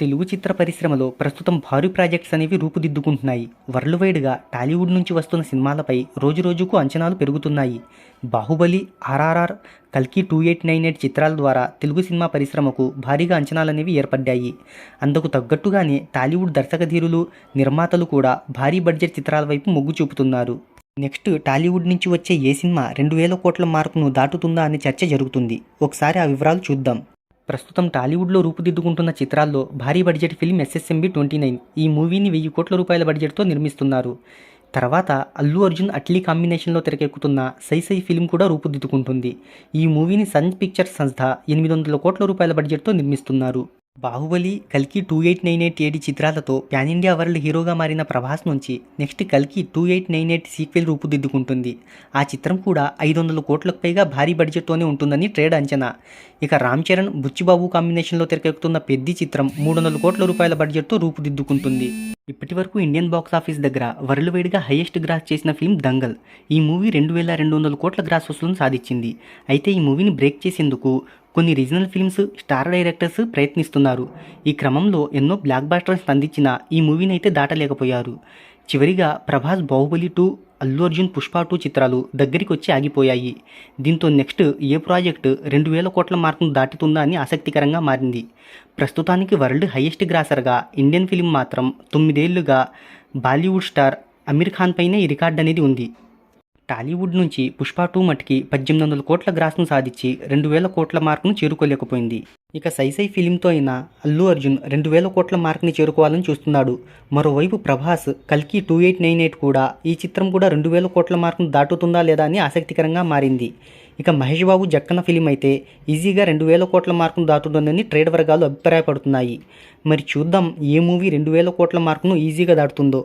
తెలుగు చిత్ర పరిశ్రమలో ప్రస్తుతం భారీ ప్రాజెక్ట్స్ అనేవి రూపుదిద్దుకుంటున్నాయి. వరల్డ్ వైడ్గా టాలీవుడ్ నుంచి వస్తున్న సినిమాలపై రోజురోజుకు అంచనాలు పెరుగుతున్నాయి. బాహుబలి ఆర్ఆర్ఆర్ కల్కి టూ ఎయిట్ నైన్ ఎయిట్ చిత్రాల ద్వారా తెలుగు సినిమా పరిశ్రమకు భారీగా అంచనాలు అనేవి ఏర్పడ్డాయి. అందుకు తగ్గట్టుగానే టాలీవుడ్ దర్శకధీరులు నిర్మాతలు కూడా భారీ బడ్జెట్ చిత్రాల వైపు మొగ్గు చూపుతున్నారు. నెక్స్ట్ టాలీవుడ్ నుంచి వచ్చే ఏ సినిమా రెండు వేల కోట్ల మార్కును దాటుతుందా అనే చర్చ జరుగుతుంది. ఒకసారి ఆ వివరాలు చూద్దాం. ప్రస్తుతం టాలీవుడ్లో రూపుదిద్దుకుంటున్న చిత్రాల్లో భారీ budget film SSMB twenty nine ఈ మూవీని వెయ్యి కోట్ల రూపాయల బడ్జెట్తో నిర్మిస్తున్నారు. తర్వాత అల్లు అర్జున్ అట్లీ కాంబినేషన్లో తెరకెక్కుతున్న సై సై ఫిల్మ్ కూడా రూపుదిద్దుకుంటుంది. ఈ మూవీని సన్ పిక్చర్స్ సంస్థ ఎనిమిది వందల కోట్ల రూపాయల బడ్జెట్తో నిర్మిస్తున్నారు. బాహుబలి కల్కి two eight nine eight AD చిత్రాలతో ప్యాన్ ఇండియా వరల్డ్ హీరోగా మారిన ప్రభాస్ నుంచి నెక్స్ట్ కల్కి two eight nine eight sequel రూపుదిద్దుకుంటుంది. ఆ చిత్రం కూడా ఐదు వందల కోట్లకు పైగా భారీ బడ్జెట్తోనే ఉంటుందని ట్రేడ్ అంచనా. ఇక రామ్ చరణ్ బుచ్చిబాబు కాంబినేషన్లో తెరకెక్కుతున్న పెద్ది చిత్రం మూడు వందల కోట్ల రూపాయల బడ్జెట్తో రూపుదిద్దుకుంటుంది. ఇప్పటి వరకు ఇండియన్ బాక్స్ ఆఫీస్ దగ్గర వరల్డ్ వైడ్గా హైయెస్ట్ గ్రాస్ చేసిన ఫిల్మ్ దంగల్. ఈ మూవీ రెండు వేల రెండు వందల కోట్ల గ్రాస్ వసూలను సాధించింది. అయితే ఈ మూవీని బ్రేక్ చేసేందుకు కొన్ని రీజనల్ ఫిల్మ్స్ స్టార్ డైరెక్టర్స్ ప్రయత్నిస్తున్నారు. ఈ క్రమంలో ఎన్నో బ్లాక్ బాస్టర్స్ అందించిన ఈ మూవీని అయితే దాటలేకపోయారు. చివరిగా ప్రభాస్ బాహుబలి టూ అల్లు అర్జున్ పుష్ప టూ చిత్రాలు దగ్గరికి వచ్చి ఆగిపోయాయి. దీంతో నెక్స్ట్ ఏ ప్రాజెక్ట్ రెండు వేల కోట్ల మార్కును దాటుతుందా అని ఆసక్తికరంగా మారింది. ప్రస్తుతానికి వరల్డ్ హైయెస్ట్ గ్రాసర్గా ఇండియన్ ఫిలిం మాత్రం తొమ్మిదేళ్ళుగా బాలీవుడ్ స్టార్ అమీర్ ఖాన్ పైనే ఈ రికార్డ్ అనేది ఉంది. టాలీవుడ్ నుంచి పుష్ప టూ మటుకి పద్దెనిమిది వందల కోట్ల గ్రాస్ను సాధించి రెండు వేల కోట్ల మార్కును చేరుకోలేకపోయింది. ఇక సైసై ఫిలింతో అయినా అల్లు అర్జున్ రెండు వేల కోట్ల మార్కుని చేరుకోవాలని చూస్తున్నాడు. మరోవైపు ప్రభాస్ కల్కి టూ ఎయిట్ నైన్ ఎయిట్ కూడా ఈ చిత్రం కూడా రెండు వేల కోట్ల మార్కును దాటుతుందా లేదా అని ఆసక్తికరంగా మారింది. ఇక మహేష్ బాబు జక్కన ఫిలిం అయితే ఈజీగా రెండు వేల కోట్ల మార్కును దాటుతుందని ట్రేడ్ వర్గాలు అభిప్రాయపడుతున్నాయి. మరి చూద్దాం ఏ మూవీ రెండు వేల కోట్ల మార్కును ఈజీగా దాటుతుందో.